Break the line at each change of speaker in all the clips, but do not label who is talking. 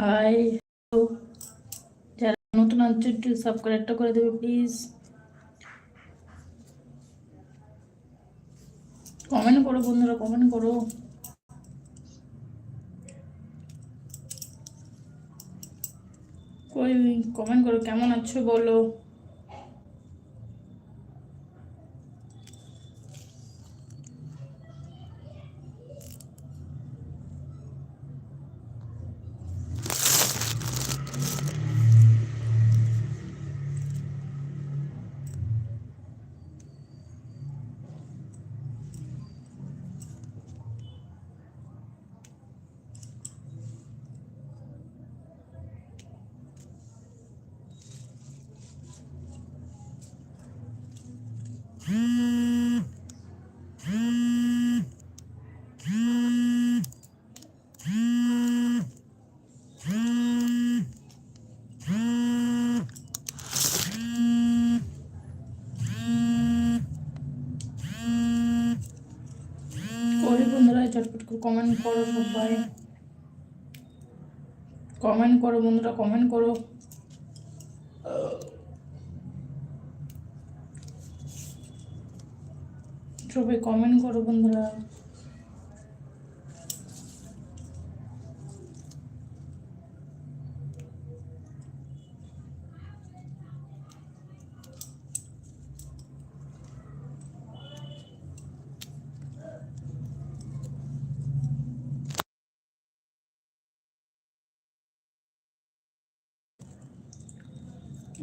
High যারা নতুন আছে একটু সাবস্ক্রাইবটা করে দেবে প্লিজ কমেন্ট করো বন্ধুরা কমেন্ট করো। কমেন্ট করো, কেমন আছো বলো? কই বন্ধুরা চটপট করে কমেন্ট করো সবাই। কমেন্ট করো বন্ধুরা কমেন্ট করো। সবাই কমেন্ট করো বন্ধুরা।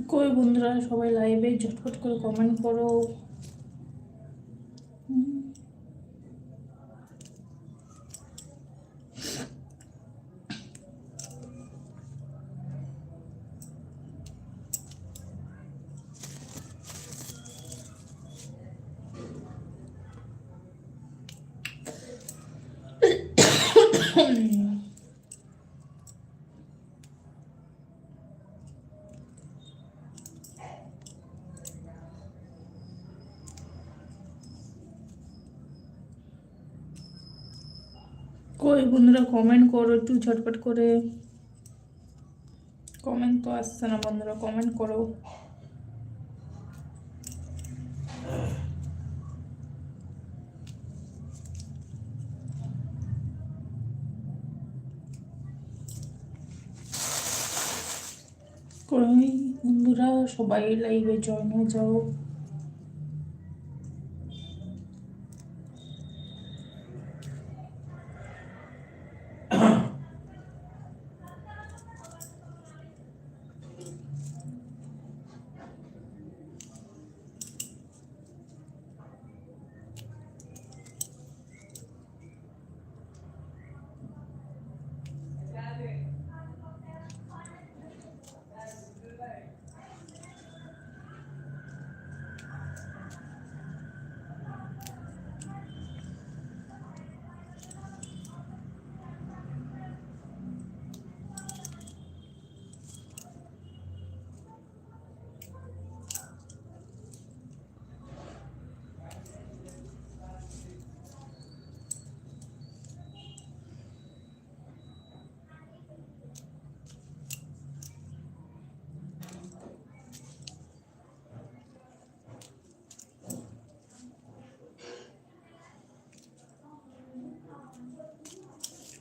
কই বন্ধুরা সবাই লাইভে ঝটপট করে কমেন্ট করো হুম। কই বন্ধুরা কমেন্ট করো, একটু ঝটপট করে। কমেন্ট তো আসছে না বন্ধুরা কমেন্ট করো। বন্ধুরা সবাই লাইভে জয়েন হয়ে যাও।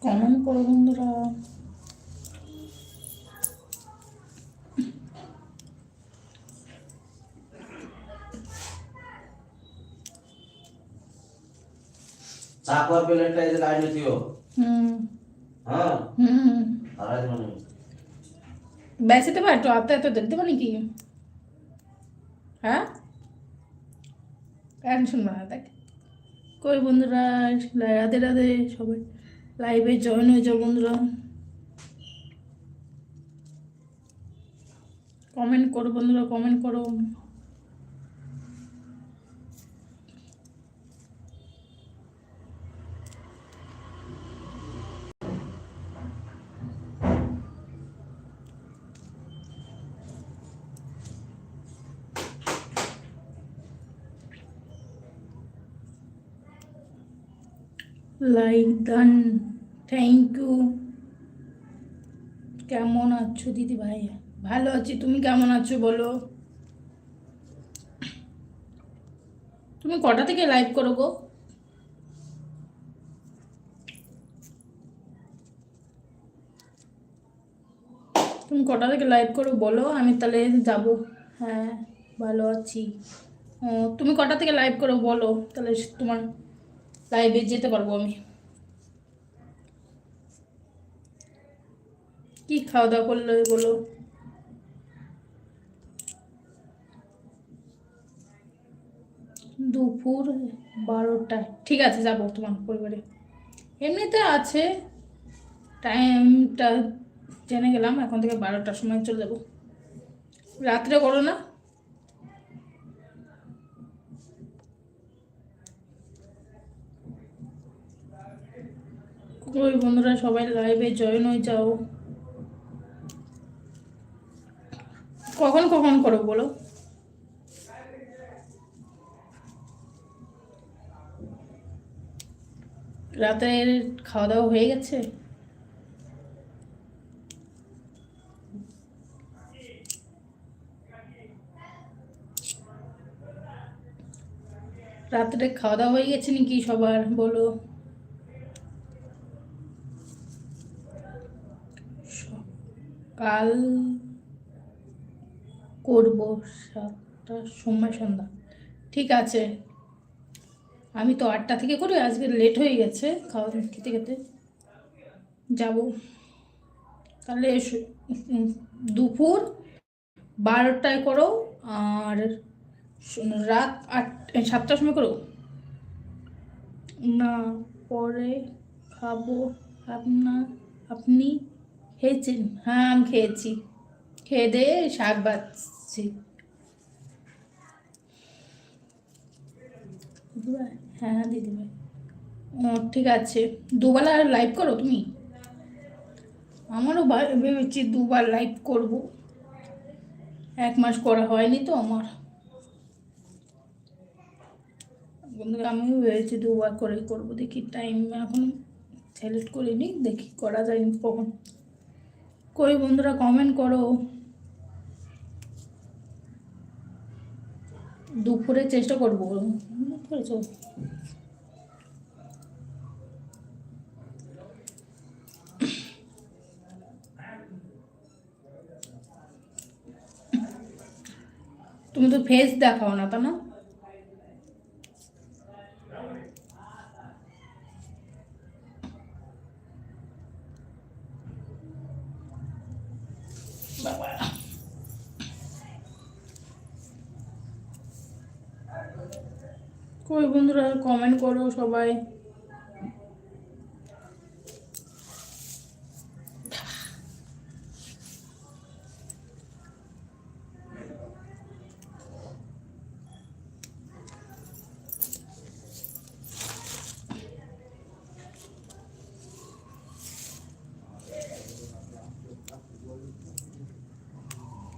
কমেন্ট করো বন্ধুরা
चाकवर पेलेट इथे काढली होती हो
হুম
हा
হুম
महाराज म्हणून
বেশি দেবো একটু আস্তে আস্তে দিতে দেবো নাকি হ্যাঁ গান শুনবো না দেখ কই বন্ধুরা রাধে রাধে সবাই লাইভে জয়েন হয়ে যাও বন্ধুরা। কমেন্ট করো বন্ধুরা কমেন্ট করো। Like done থ্যাংক ইউ কেমন আছো দিদি ভাই? ভালো আছি, তুমি কেমন আছো বলো? তুমি কটা থেকে লাইভ করো গো? তুমি কটা থেকে লাইভ করো বলো? আমি তাহলে যাব। হ্যাঁ ভালো আছি। তুমি কটা থেকে লাইভ করো বলো? তাহলে তোমার লাইভে যেতে পারব আমি। কি খাওয়া দাওয়া করলে বলো? দুপুর বারোটায়। ঠিক আছে, যাব তোমার পরিবারে। এমনিতে আছে টাইমটা জেনে গেলাম, এখন থেকে বারোটার সময় চলে যাব। রাত্রে করো না। ওই বন্ধুরা সবাই লাইভে জয়েন হয়ে যাও। কখন কখন করো বলো? রাতের খাওয়া দাওয়া হয়ে গেছে? রাত্রে খাওয়া দাওয়া হয়ে গেছে নাকি সবার? বলো। কাল করব সাতটার সময় সন্ধ্যা। ঠিক আছে। আমি তো আটটা থেকে করি, আজকে লেট হয়ে গেছে, খাওয়া খেতে খেতে যাব। তাহলে দুপুর বারোটায় করো, আর রাত আট সাতটার সময় করো? না, পরে খাব। আপনার আপনি? খেয়েছেন হ্যাঁ আমি খেয়েছি। খেয়ে দিয়ে শাক দিদিভাই হ্যাঁ দিদিভাই ও, ঠিক আছে। দুবেলা লাইভ করো তুমি? আমারও ভেবেছি দুবার লাইভ করব। এক মাস করা হয়নি তো আমার। আমিও ভেবেছি দুবার করেই করব। দেখি টাইম এখন সিলেক্ট করিনি, দেখি করা যায়নি কখন। কই বন্ধুরা কমেন্ট করো। দুপুরে চেষ্টা করব। করেছ তুমি তো ফেস দেখাও না তা না বাবা কই বন্ধুরা কমেন্ট করো সবাই।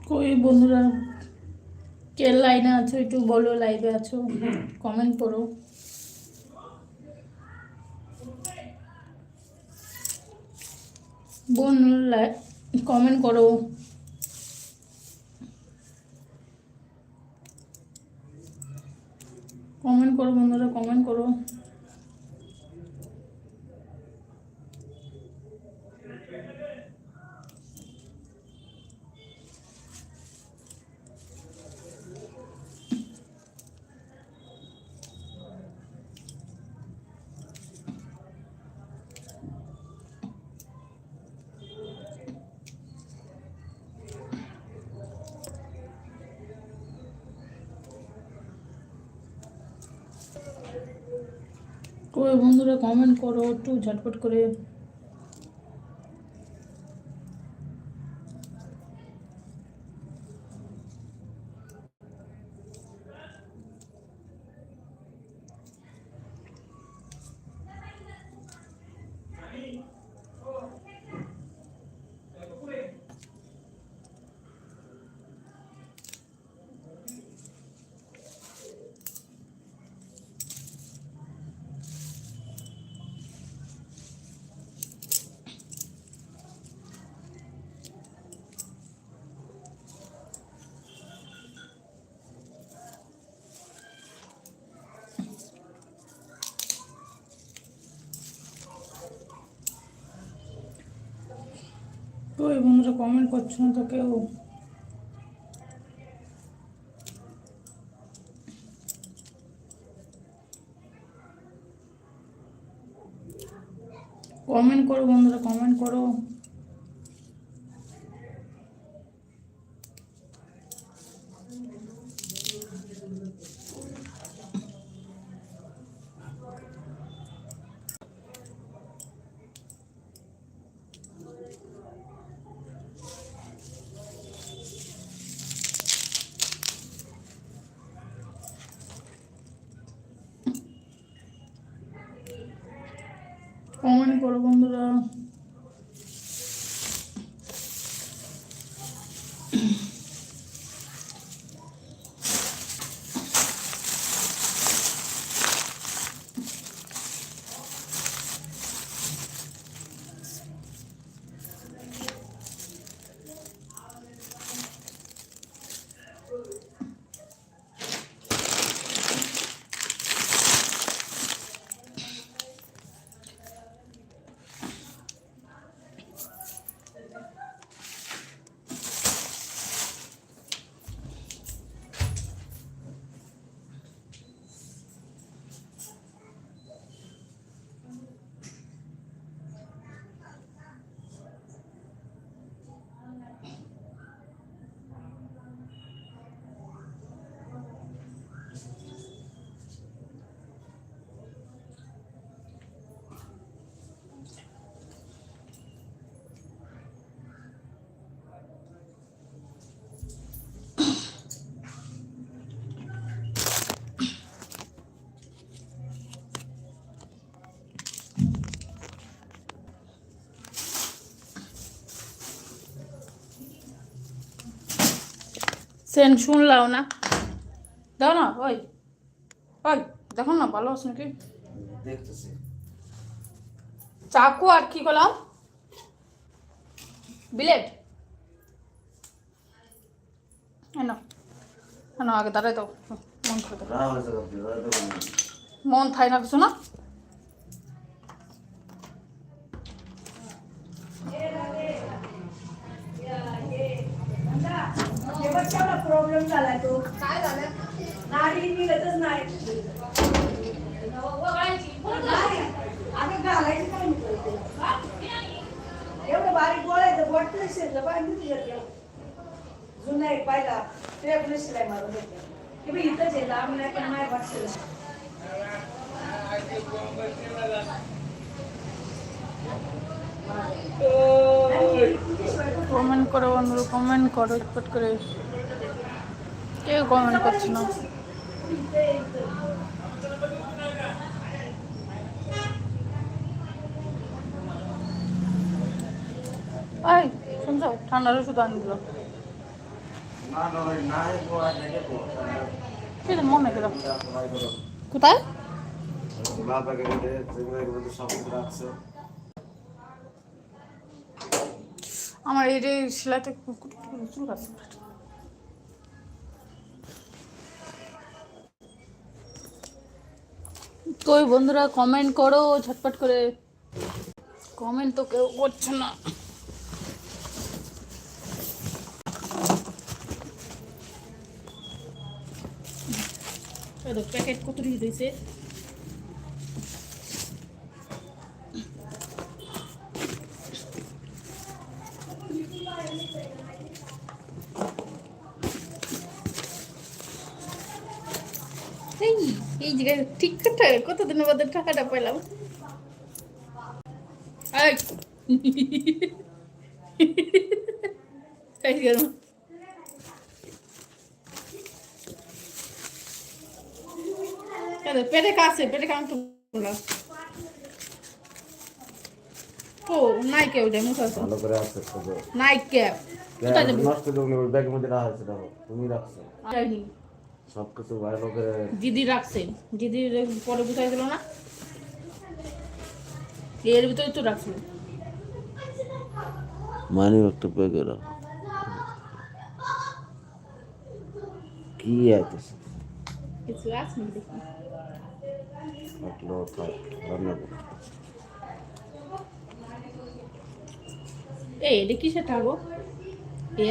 কই বন্ধুরা? কে লাইনে আছো একটু বলো, লাইভে আছো? কমেন্ট করো। বোন কমেন্ট করো। কমেন্ট করো বন্ধুরা কমেন্ট করো। কই বন্ধুরা কমেন্ট করো একটু ঝটপট করে ওই বন্ধুরা কমেন্ট করছ না তো কেউ। কমেন্ট করো বন্ধুরা কমেন্ট করো কমেন্ট করো বন্ধুরা। সেন শুনলাও না। দাও না ওই ওই দেখো না ভালো আছে নাকি? চাকু আর কি করলাম? বিলেট এনো এনো আগে দাঁড়াই দাও মন করে
তো
মন থাই না কিছু না?
प्रॉब्लेम झालाय तो काय झालं नाडी निघतच नाही नाही. अगं घालायची काय निघते एवढं बारीक गोळायचं बोट तरी शिरलं पाहिजे घेतलं जुनं एक पाहिला ते आपलं शिलाई मारून घेतलं की बी इथंच आहे लांब नाही पण नाही वाट शिलाई
কমেন্ট করো বন্ধুরা কমেন্ট করো চট করে কেউ কমেন্ট করছে না এই শুনছো ঠান্ডার ওষুধ আনি দিল
না না ওই না এই গো আর দেখে তো
কি রে, মনে গেল কোথায় আমার এই যে সেলাইতে কুটকুট চুল আছে ওই বন্ধুরা কমেন্ট করো ঝটপট করে কমেন্ট তো কেউ করছে না। প্যাকেট কত দিয়েছে এই জায়গায় ঠিক কতদিনের মধ্যে টাকাটা পেলাম? পেটে কাছে পেটে কাউন্ট করলাম ও নাই কেউ যায় মুখ আছে।
ভালো করে আছে তো।
নাই ক্যাপ কোথায় যাবে
নষ্ট করে ব্যাগের মধ্যে রাখা তুমি রাখছো।
যাইনি
সব কিছু ভালো করে
দিদি রাখছেন দিদি পরে বুঝাই দিল না? এর ভিতরে তো রাখছিল
মানি একটা ব্যাগে রাখো কি এত
কিছু আছে দেখি?
থাক
এই এটা কিসের থাকব এ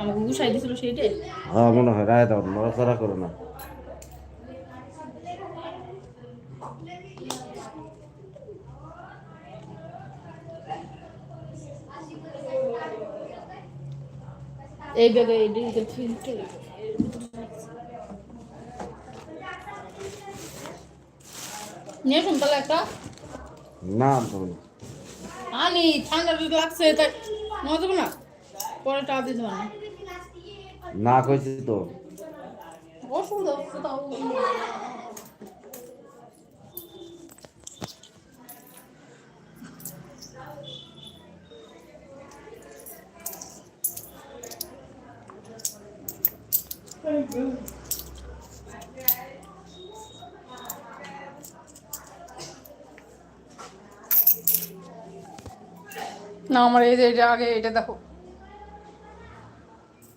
আমাকে গুছাই দিছিল সেইটাই
হ্যাঁ মনে হয় রায় দাও নড়াচড়া করো না।
এই ব্যাগে এই ডিজিটাল ফিল্টার নিয়ে শুন একটা।
না তুমি না।
আনি ঠান্ডা লাগছে তাই মজা না? পরে টা দিতে
না। কইছি তো।
না আমার এই যে এটা আগে এটা দেখো।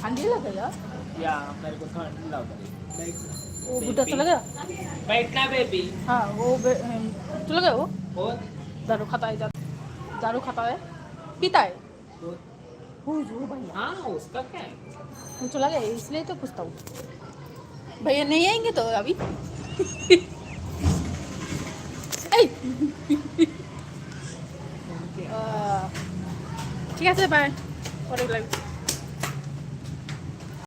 ठंडी लग गया
या मेरे को ठंड लग रही
वो बुढ़ा चला गया
बैठना बेबी
हाँ वो बे- अम, चला गया वो
बहुत
दारू खाता है जा- दारू खाता है पीता है
बहुत
वो जो भैया
हाँ उसका क्या है
वो चला गया इसलिए तो पूछता हूँ भैया नहीं आएंगे तो अभी এই! আহ, ঠিক আছে বাই পরে লাগবে